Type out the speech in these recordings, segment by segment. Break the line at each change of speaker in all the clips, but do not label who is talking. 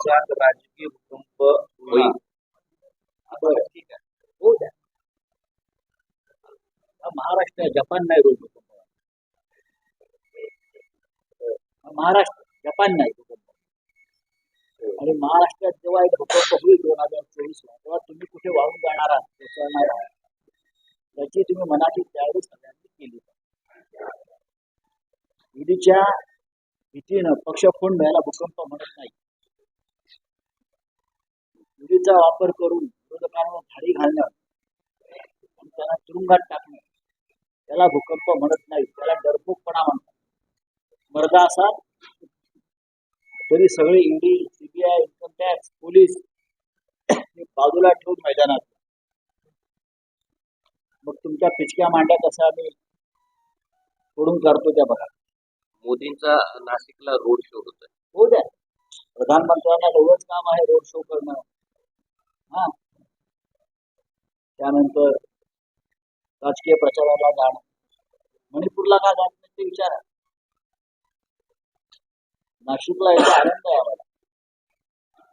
राज्यात राजकीय भूकंप होईल.
बरं ठीक आहे. हो द्या. महाराष्ट्र जपान नाही रोज भूकंप महाराष्ट्र जपान नाही भूकंप आणि महाराष्ट्रात जेव्हा एक भूकंप होईल दोन हजार चोवीस ला तेव्हा तुम्ही कुठे वाहून जाणार आहात कोसळणार आहात याची तुम्ही मनाची तयारी सगळ्यांनी केली ईडीच्या भीतीनं पक्ष फोडणं याला भूकंप म्हणत नाही. ईडीचा वापर करून विरोधकांवर धाडी घालणं त्यांना तुरुंगात टाकणं त्याला भूकंप म्हणत नाही त्याला डरपोकपणा म्हणतात. मर्दा असा तरी सगळे ED CBI income tax police हे बाजूला ठेवून मैदानात. मग तुमच्या पिचक्या मांड्या कसा आम्ही फोडून काढतो त्या बघा.
मोदींचा नाशिकला रोड शो होतोय.
होऊ द्या. प्रधानमंत्र्यांना एवढंच काम आहे रोड शो करणं. हा. त्यानंतर राजकीय प्रचाराला जाणं. मणिपूरला का जात नाही ते विचारा. नाशिकला याचा आनंद आहे आम्हाला.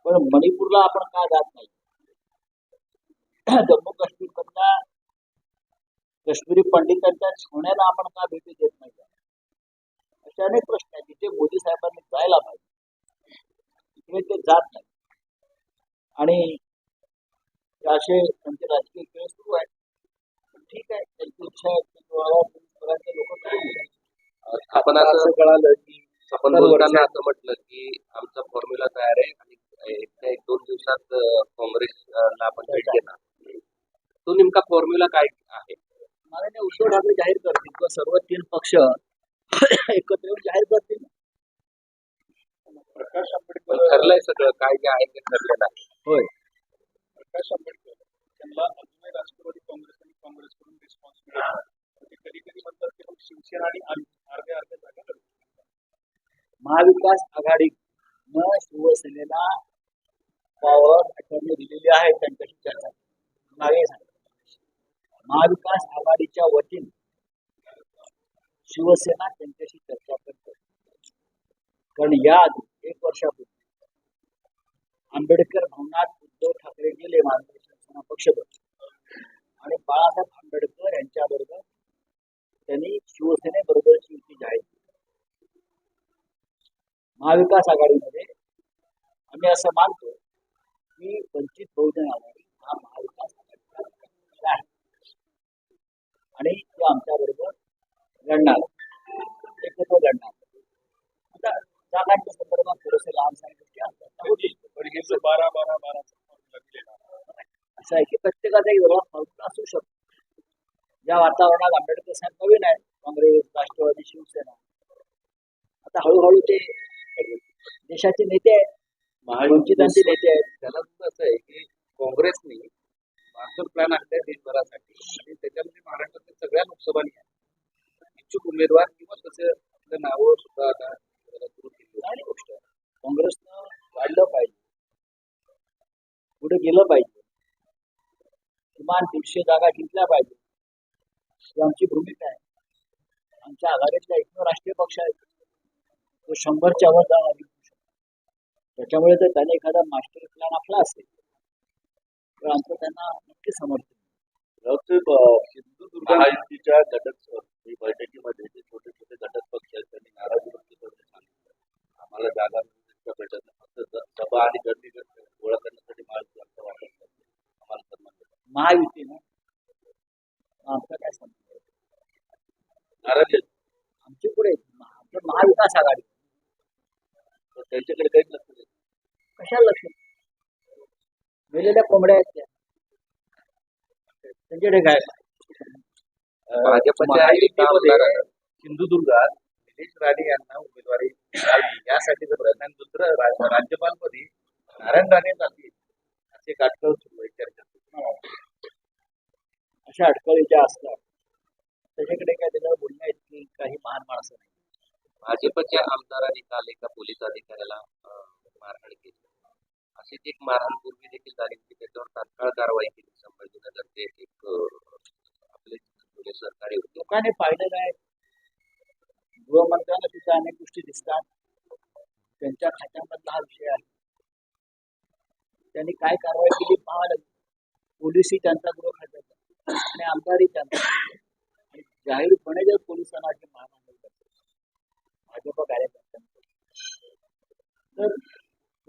पण मणिपूरला आपण का जात नाही? जम्मू काश्मीर मधल्या काश्मीरी पंडितांच्या सोन्याला आपण का भेटी देत नाही? असे अनेक प्रश्न आहेत. जिथे मोदी साहेबांनी जायला पाहिजे. तिकडे ते जात नाही. आणि असे त्यांचे राजकीय खेळ सुरू आहेत. पण ठीक आहे. त्यांची इच्छा आहे की पोलीस लोक.
आपण असं कळालं की आपण बोलताना असं म्हटलं की आमचा फॉर्म्युला तयार आहे आणि एक एक दोन दिवसात काँग्रेसला आपण भेट देणार. तो नेमका फॉर्म्युला काय आहे?
माननीय उद्धव ठाकरे जाहीर करतील किंवा सर्व तीन पक्ष एकत्र येऊन जाहीर करतील. प्रकाश आंबेडकर
ठरलंय सगळं. काय जे आहे ते ठरलेलं आहे.
होय.
प्रकाश आंबेडकर त्यांना अजूनही राष्ट्रवादी काँग्रेस आणि काँग्रेसकडून रिस्पॉन्स मिळाला. ते कधी कधी म्हणतात की मग शिवसेना आणि आम्ही अर्ध्या अर्ध्या जागा लढवू.
महाविकास आघाडी न शिवसेनेला पॉवर अटर्नी दिलेली आहे त्यांच्याशी चर्चा. मागे महाविकास आघाडीच्या वतीने शिवसेना त्यांच्याशी चर्चा करते. कारण या एक वर्षापूर्वी आंबेडकर भवनात उद्धव ठाकरे गेले महाराष्ट्र शिवसेना पक्षप्रमुख आणि बाळासाहेब आंबेडकर यांच्या बरोबर त्यांनी शिवसेनेबरोबरची युती जाहीर महाविकास आघाडीमध्ये आम्ही असं मानतो की वंचित बहुजन आघाडी हा महाविकास आघाडीचा आहे. आणि तो आमच्या बरोबर लढणार एकत्र लढणार आता जागांच्या संदर्भात थोडेसे लहान सहान
पण हे बारा बारा बाराचा
असं आहे की प्रत्येकाचा एक वेगळा फॉर्म्युला असू शकतो. या वातावरणात आंबेडकर साहेब नवीन आहेत काँग्रेस राष्ट्रवादी शिवसेना. आता हळूहळू ते देशाचे नेते आहेत वंचितांचे नेते आहेत.
त्याला सुद्धा असं आहे की काँग्रेसने मास्टर प्लॅन आणलाय देशभरासाठी आणि त्याच्यामध्ये महाराष्ट्रातील सगळ्या लोकसभा इच्छुक उमेदवार किंवा तसे आपल्या नावं सुद्धा आता सुरू केली
गोष्ट काँग्रेसनं वाढलं पाहिजे. पुढे गेलं पाहिजे. किमान दीडशे जागा जिंकल्या पाहिजे. ही आमची भूमिका आहे. आमच्या आघाडीतला एकमेव राष्ट्रीय पक्ष आहे. तो शंभरच्या वर जागा जिंकू शकतो. त्याच्यामुळे जर त्याने एखादा मास्टर प्लॅन आखला असेल तर आमचं त्यांना नक्की समर्थन
सिंधुदुर्ग महायुतीच्या घटक बैठकीमध्ये जे छोटे छोटे घटक पक्ष आहेत त्यांनी नाराजी व्यक्त करत सांगितलं. आम्हाला जागा मिळून भेटत नाही. फक्त ज- सभा आणि गर्दी करते गोळा करण्यासाठी महायुती आमचा वापर करते आम्हाला सन्मान देतात.
महायुतीनं आमचा काय
नाराजी आहेत.
आमची पुढे आमचं महाविकास आघाडी.
तर त्यांच्याकडे काहीच लक्ष देत.
कशाला लक्ष मेलेल्या कोंबड्या आहेत त्या. त्यांच्याकडे काय
भाजपच्या
महायुतीमध्ये सिंधुदुर्गात निलेश राणे यांना उमेदवारी यासाठी जर प्रयत्न दुसरं राज्यपालपदी नारायण राणे जातील असे काटकळ
अशा अडचणी ज्या असतात त्याच्याकडे काय त्याच्यावर बोलण्या इतकी काही महान माणसं नाही?
भाजपच्या आमदारांनी काल एका पोलीस अधिकाऱ्याला मारहाण केली. अशीच एक मारहाण पूर्वी देखील झाली होती. त्याच्यावर तात्काळ कारवाई केली. संभाजीनगरचे एक अं, आपले जुने सरकारी होते.
लोकांनी पाहिलेलं आहे. गृहमंत्र्यांना तिथे अनेक गोष्टी दिसतात. त्यांच्या खात्यामधला हा विषय आहे. त्यांनी काय कारवाई केली? पाहावं लागेल पोलिसही त्यांचा गृह खात्याचा आणि आमदारही त्यांचा आणि जाहीरपणे जर पोलिसांना अशी होत असेल भाजप कार्यकर्त्यांना तर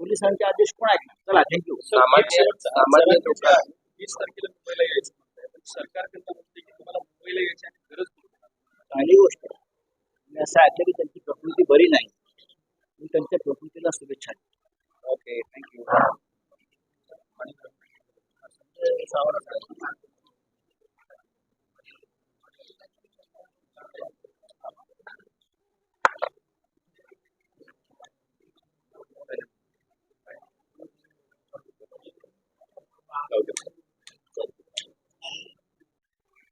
पोलिसांचे आदेश कोण ऐकणार? चला थँक्यू
सामान्य सामान्य लोक
वीस तारखेला मुंबईला यायचं म्हणताय. पण सरकार त्यांना म्हणते की तुम्हाला मुंबईला यायची आणि गरज
चांगली गोष्ट मी असं ऐकलं की त्यांची प्रकृती बरी नाही. मी त्यांच्या प्रकृतीला शुभेच्छा देतो.
ओके थँक्यू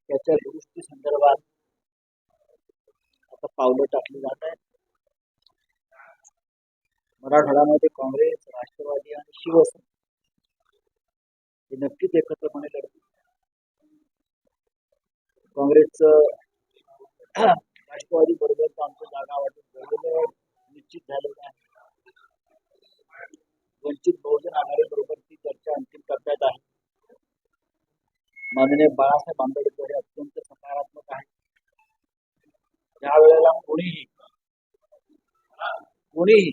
त्याच्या दुरुस्ती संदर्भात आता पावलं टाकली जात आहेत. मराठवाड्यामध्ये काँग्रेस राष्ट्रवादी आणि शिवसेना हे नक्कीच एकत्रपणे लढतील. काँग्रेसचं राष्ट्रवादी बरोबरचं आमचं जागा वाटप निश्चित झालेलं आहे वंचित बहुजन आघाडी बरोबर चर्चा अंतिम टप्प्यात आहे माननीय बाळासाहेब आंबेडकर हे अत्यंत सकारात्मक आहे ज्या वेळेला कोणीही कोणीही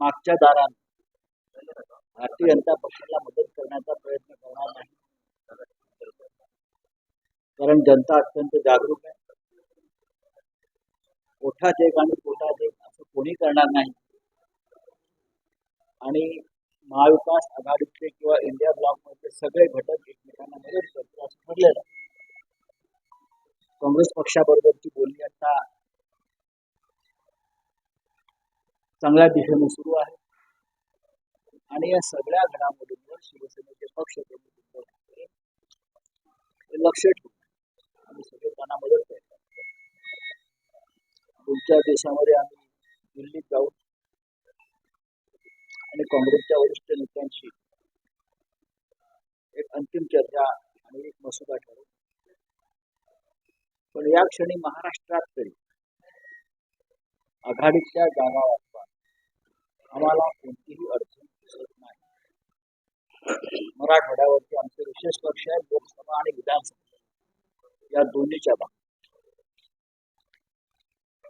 मागच्या दारान भारतीय जनता पक्षाला मदत करण्याचा प्रयत्न करणार नाही. कारण जनता अत्यंत जागरूक आहे. पोटात एक आणि पोटात एक असं कोणी करणार नाही. आणि महाविकास आघाडीतले किंवा इंडिया ब्लॉकमधले सगळे घटक एकमेकांना मदत करतील असं ठरलेलं काँग्रेस पक्षाबरोबरची बोलणी आता चांगल्या दिशेने सुरू आहे. आणि या सगळ्या घडामोडींवर शिवसेनेचे पक्ष प्रमुख उद्धव ठाकरे हे लक्ष ठेवून आम्ही सगळे त्यांना मदत करतो. पुढच्या देशामध्ये आम्ही दिल्लीत जाऊ आणि काँग्रेसच्या वरिष्ठ नेत्यांशी एक अंतिम चर्चा आणि एक मसुदा ठरवू पण या क्षणी महाराष्ट्रात तरी आघाडीच्या जागा वाटवा आम्हाला कोणतीही अडचण दिसत नाही. मराठवाड्यावरती आमचे विशेष पक्ष आहे लोकसभा आणि विधानसभा. या दोन्हीच्या बाबतीत.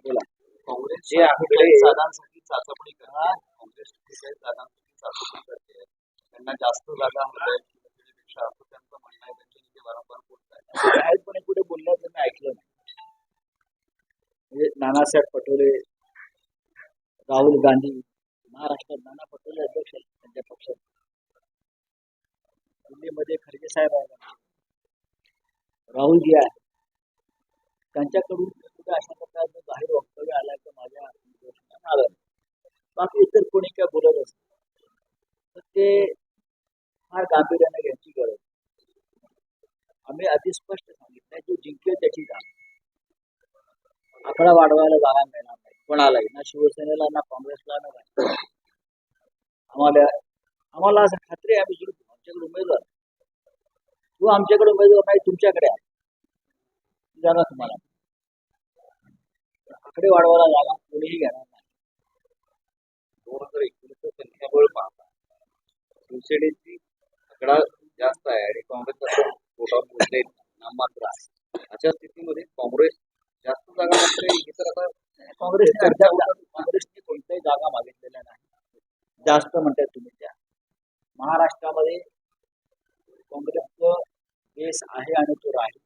बोला.
काँग्रेस
जे आपल्याकडे
साधांसाठी चाचपणी करते काँग्रेस ठिकाणी साधांसाठी चाचपणी करते त्यांना जास्त जागा हव्या शिवसेनेपेक्षा असं त्यांचं म्हणणं आहे त्यांच्या नेते वारंवार बोलत आहेत
जाहीरपणे कुठे बोलल्याचं त्यांना ऐकलं नाही. म्हणजे नानासाहेब पटोले राहुल गांधी महाराष्ट्रात नाना पटोले अध्यक्ष आहेत त्यांच्या पक्षात दिल्लीमध्ये खरगे साहेब आहेत. राहुलजी आहे त्यांच्याकडून कुठे अशा प्रकारचं जाहीर वक्तव्य आलं तर माझ्या आलं. नाही. बाकी इतर कोणी काय बोलत असत तर ते फार गांभीर्याने घ्यायची गरज आम्ही अति स्पष्ट सांगितलंय जो जिंकेल त्याची जागा. आकडा वाढवायला जागा मिळणार नाही कोणालाही ना शिवसेनेला ना काँग्रेसला ना आम्हाला आम्हाला असं खात्री आहे आम्ही जिंकू. आमच्याकडे उमेदवार तू आमच्याकडे उमेदवार नाही तुमच्याकडे आहे. जाणार तुम्हाला. आकडे वाढवायला जागा कोणीही घेणार नाही.
दोन हजार एकोणीसचं संख्याबळ पाहता शिवसेनेची आकडा जास्त आहे आणि काँग्रेस मोठा मोठे नाममात्र आहे. अशा स्थितीमध्ये काँग्रेस जास्त जागा मागते हे तर आता
अद्याप काँग्रेसने कोणत्याही जागा मागितलेल्या नाही. जास्त म्हणताय तुम्ही त्या. महाराष्ट्रामध्ये काँग्रेसचं बेस आहे आणि तो राहील.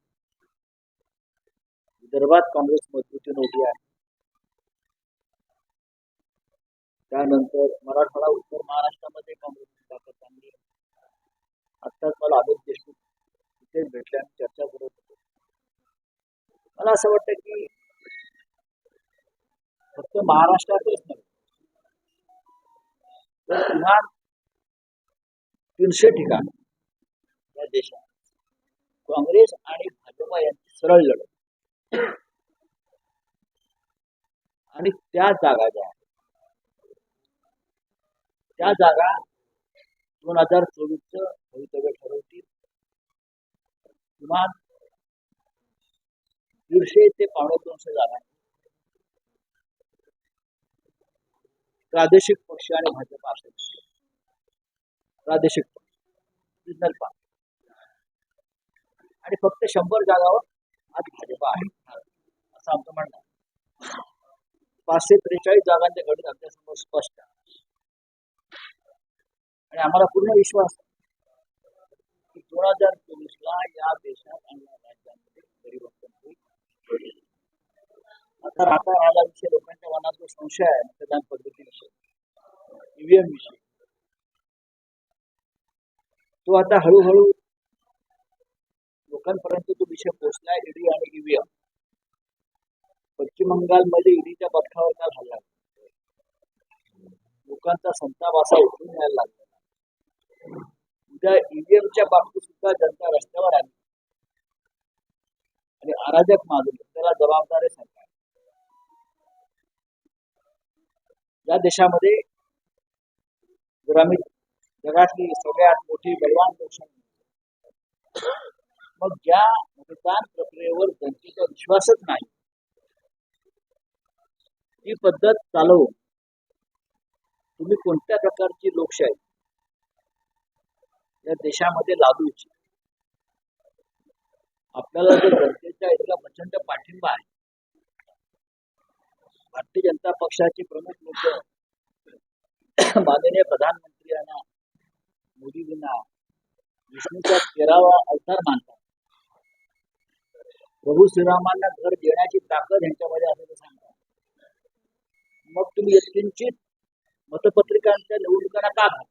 विदर्भात काँग्रेस मजबूतीने उभी आहे. त्यानंतर मराठवाडा उत्तर महाराष्ट्रामध्ये काँग्रेसची ताकद चांगली. आत्ताच मला अमित देशमुख तिथे भेटले आणि चर्चा करत होतो. मला असं वाटतं की फक्त महाराष्ट्रातच नव्हे तर किमान तीनशे ठिकाण या देशात काँग्रेस आणि भाजपा यांची सरळ लढत. आणि त्या जागा ज्या आहेत त्या जागा दोन हजार चोवीसचं भवितव्य ठरवतील. किमान दीडशे ते पावणे दोनशे जागा. प्रादेशिक पक्ष आणि भाजप असेल प्रादेशिक रिजनल पार्टी आणि फक्त शंभर जागावर आज भाजपा आहे. असं आमचं म्हणणं आहे. पाचशे त्रेचाळीस जागांचे घडीत आमच्यासमोर स्पष्ट आहे. आणि आम्हाला पूर्ण विश्वास की दोन हजार चोवीसला या देशात आणि या राज्यामध्ये परिवर्तन होईल. आता राहता राहिला विषय लोकांच्या मनात जो संशय आहे मतदान पद्धतीविषयी ईव्हीएम विषयी. तो आता हळूहळू लोकांपर्यंत तो विषय पोहोचला ईडी आणि ईव्हीएम पश्चिम बंगालमध्ये ईडीच्या पथकावर काल झाला. लोकांचा संताप असा उठून यायला लागला. उद्या ईव्हीएमच्या बाबतीत सुद्धा जनता रस्त्यावर आली. आणि अराजक माजून त्याला जबाबदार आहे सरकार. या देशामध्ये जर आम्ही जगातली सगळ्यात मोठी बलवान लोकशाही मग ज्या मतदान प्रक्रियेवर जनतेचा विश्वासच नाही ही पद्धत चालवून तुम्ही कोणत्या प्रकारची लोकशाही या देशामध्ये लादू इच्छित. आपल्याला जर जनतेचा इतका प्रचंड पाठिंबा आहे. भारतीय जनता पक्षाचे प्रमुख लोक माननीय प्रधानमंत्र्यांना मोदीजींना विष्णूचा तेरावा अवतार मानतात. प्रभू श्रीरामांना घर देण्याची ताकद यांच्यामध्ये असं सांगतात. मग तुम्ही किंचित मतपत्रिकांच्या निवडणुकांना का घाल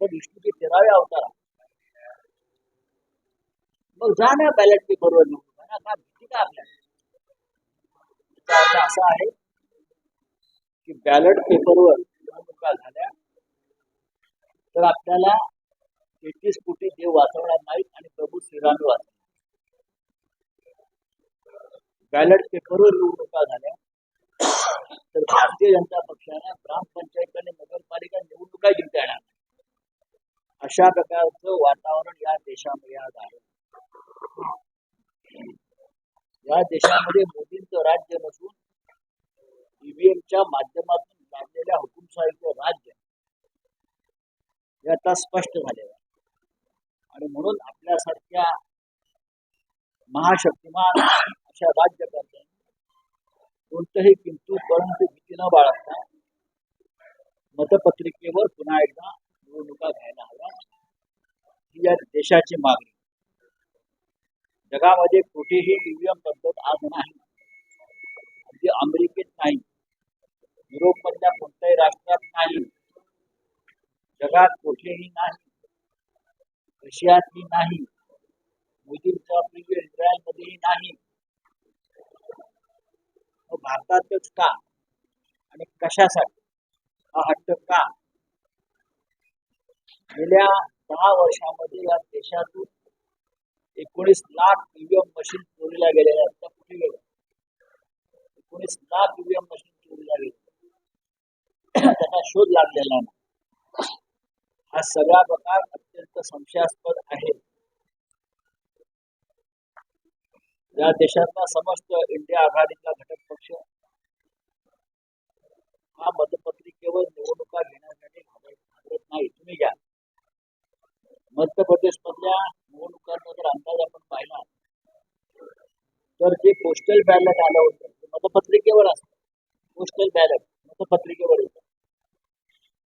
आपण विष्णूचे तेरावे अवतार. मग जा ना बॅलेट पेपर वर का भीती का आपल्याला? असं असा आहे की बॅलेट पेपरवर निवडणुका झाल्या तर आपल्याला तेहतीस कोटी देव वाचवणार नाहीत आणि प्रभू श्रीराम वाचवणार बॅलेट पेपरवर निवडणुका झाल्या तर भारतीय जनता पक्षाने ग्रामपंचायत आणि नगरपालिका निवडणुका जिंकता येणार अशा प्रकारचं वातावरण या देशामध्ये आज आहे. या देशामध्ये मोदींचं राज्य नसून ईव्हीएमच्या माध्यमातून लागलेल्या हुकुमशाहीचं राज्य हे आता स्पष्ट झालेलं आहे. आणि म्हणून आपल्यासारख्या महाशक्तिमान अशा राज्यकर्त्यांनी कोणतंही किंतु परंतु भीती न बाळगता मतपत्रिकेवर पुन्हा एकदा निवडणुका घ्यायला हव्या. ही या देशाची मागणी. जगामध्ये कुठेही ईव्हीएम पद्धत आज नाही. अगदी अमेरिकेत नाही. युरोपमधल्या कोणत्याही राष्ट्रात नाही. जगात कुठेही नाही. रशियातही नाही. मोदींचा प्रिय इस्रायलमध्येही नाही. भारतातच का? आणि कशासाठी? हा हट्ट का? गेल्या दहा वर्षामध्ये या देशातून एकोणीस लाख ईव्हीएम मशीन चोरीला गेलेल्या आहेत. त्या कुठे गेल्या? एकोणीस लाख ईव्हीएम मशीन चोरीला गेल्या त्याचा शोध लागलेला नाही. हा सगळा प्रकार अत्यंत संशयास्पद आहे. या देशातला समस्त इंडिया आघाडीचा घटक पक्ष हा मतपत्रिकेवर निवडणुका घेण्यासाठी घाबरत नाही. तुम्ही घ्या. मध्य प्रदेशमधल्या निवडणुकांचा जर अंदाज आपण पाहिला. तर जे पोस्टल बॅलेट आलं होतं ते मतपत्रिकेवर असतं पोस्टल बॅलेट मतपत्रिकेवर येतं.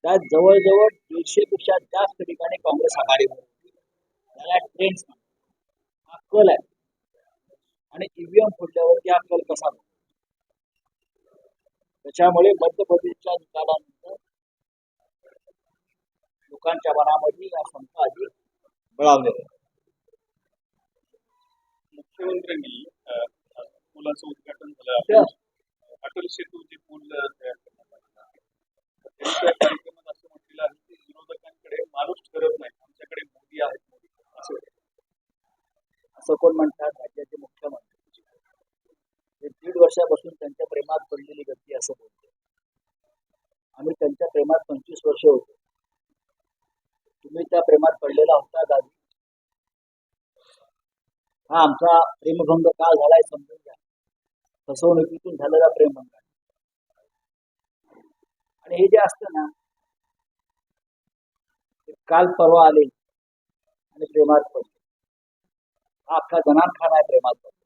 त्यात जवळजवळ दीडशे पेक्षा जास्त ठिकाणी काँग्रेस आघाडीवर त्याला ट्रेंड हा कल आहे. आणि ईव्हीएम फुटल्यावरती हा कल कसा त्याच्यामुळे मध्य प्रदेशच्या निकालांना लोकांच्या मनामध्ये या अधिक बळावलेल्या आहेत.
मुख्यमंत्र्यांनी पुलाचं उद्घाटन झालं. अटल सेतू जे पूल तयार करण्यात आलेलं आहे कार्यक्रमात असं म्हटलेलं आहे की विरोधकांकडे माणूस ठरत नाही. आमच्याकडे मोदी आहेत मोदी असं.
असं कोण म्हणतात? राज्याचे मुख्यमंत्री. ते दीड वर्षापासून त्यांच्या प्रेमात पडलेली व्यक्ती असं बोलते आम्ही त्यांच्या प्रेमात पंचवीस वर्ष होतो. तुम्ही त्या प्रेमात पडलेला होता दादी हा आमचा प्रेमभंग का झालाय समजून घ्या. फसवणुकीतून झालेला प्रेमभंग आणि हे जे असतं ना काल परवा आले आणि प्रेमात पडले. हा अख्खा जनानखाना आहे प्रेमात पडले.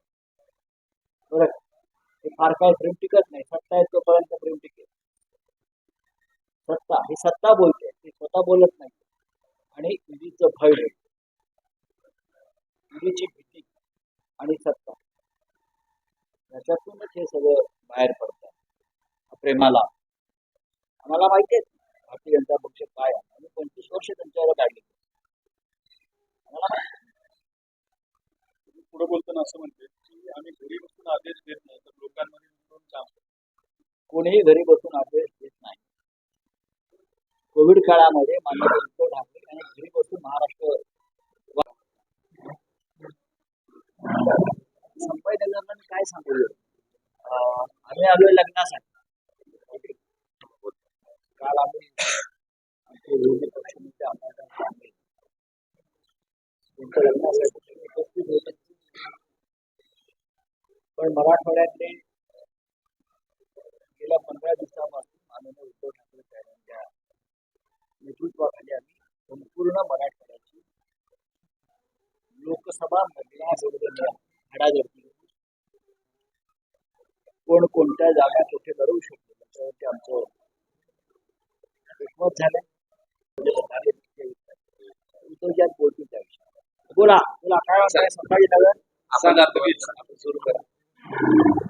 बरं हे फार काय प्रेम टिकत नाही. सत्ता आहे तोपर्यंत प्रेम टिकेल. सत्ता ही सत्ता बोलते ती स्वतः बोलत नाही. आणि ईडीचं भय नाही ईडीची भीती आणि सत्ता. याच्यातूनच हे सगळं बाहेर पडतात प्रेमाला. आम्हाला माहिती आहे भारतीय जनता पक्ष काय आहे? आम्ही पंचवीस वर्ष त्यांच्यावर काढली.
पुढे बोलताना असं म्हणते की आम्ही घरी बसून आदेश देत नाही तर लोकांमध्ये काम
कोणीही घरी बसून आदेश देत नाही. कोविड काळामध्ये माननीय उद्धव ठाकरे यांनी घरी बसून महाराष्ट्र संभाजीनगरला मी काय सांगू अं, आम्ही आलोय लग्नासाठी. काल आम्ही आमचे विरोधी पक्षनेते आम्हाला सांगले लग्नासाठी उपस्थित होते पण मराठवाड्यातले गेल्या पंधरा दिवसापासून माननीय उद्धव ठाकरे साहेबांच्या नेतृत्वाखाली आम्ही संपूर्ण मराठवाड्याची लोकसभा महिला निवडणूक कोण कोणत्या जागा कुठे लढवू शकतो? त्याच्यावरती आमचं एकमत झालं उद्धवजात बोलतील त्या बोला. बोला काय
आपण जातो. आपण सुरू करा.